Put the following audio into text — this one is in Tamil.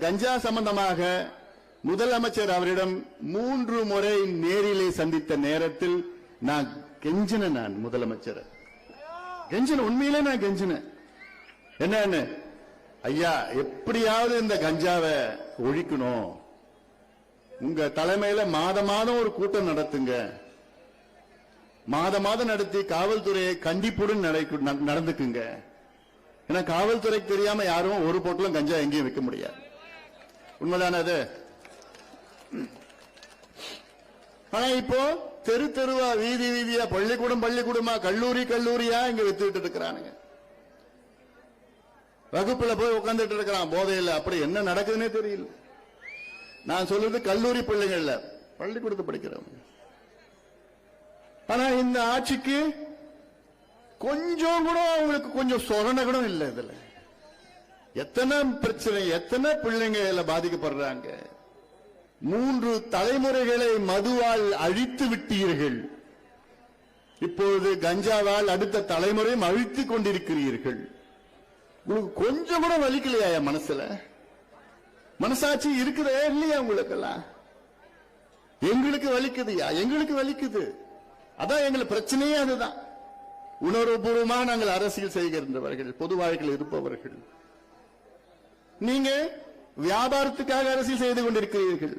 கஞ்சா சம்பந்தமாக முதலமைச்சர் அவரிடம் மூன்று முறை நேரிலே சந்தித்த நேரத்தில் நான் கெஞ்சின நான் முதலமைச்சர். கெஞ்சின உண்மையிலே நான் கெஞ்சினேன் என்னன்னு ஐயா எப்படியாவது இந்த கஞ்சாவை ஒழிக்கணும். உங்க தலைமையில மாத மாதம் ஒரு கூட்டம் நடத்துங்க. மாத மாதம் நடத்தி காவல்துறையை கண்டிப்புடன் நடை- நடந்துக்குங்க. ஏன்னா காவல்துறைக்கு தெரியாம யாரும் ஒரு பொட்டலும் கஞ்சா எங்கேயும் வைக்க முடியாது. உண்மைதானே அது? ஆனா இப்போ தெரு தெருவா வீதி வீதியா பள்ளிக்கூடம் பள்ளிக்கூடமா கல்லூரி கல்லூரியா இங்க வித்துட்டு இருக்கிறானுங்க. வகுப்புல போய் உட்கார்ந்துட்டு இருக்கிறான் போதையில் அப்படி என்ன நடக்குதுன்னே தெரியல. நான் சொல்றது கல்லூரி பிள்ளைங்கள்ல பள்ளிக்கூடத்தை படிக்கிறவங்க. ஆனா இந்த ஆட்சிக்கு கொஞ்சம் கூட அவங்களுக்கு கொஞ்சம் சொரண கூட இல்லை இதுல. எத்தனை பிரச்சனை எத்தனை பிள்ளைங்க இதுல பாதிக்கப்படுறாங்க? மூன்று தலைமுறைகளை மதுவால் அழித்து விட்டீர்கள். இப்பொழுது கஞ்சாவால் அடுத்த தலைமுறையும் அழித்துக் கொண்டிருக்கிறீர்கள். உங்களுக்கு கொஞ்சம் கூட வலிக்கலையா என் மனசுல? மனசாட்சி இருக்குதா இல்லையா உங்களுக்கெல்லாம்? எங்களுக்கு வலிக்குதுயா? எங்களுக்கு வலிக்குது. அதான் எங்களுக்கு பிரச்சனையே அதுதான். உணர்வுபூர்வமா நாங்கள் அரசியல் செய்கின்றவர்கள் பொது வாழ்க்கையில் இருப்பவர்கள். நீங்க வியாபாரத்துக்காக அரசியல் செய்து கொண்டிருக்கிறீர்கள்.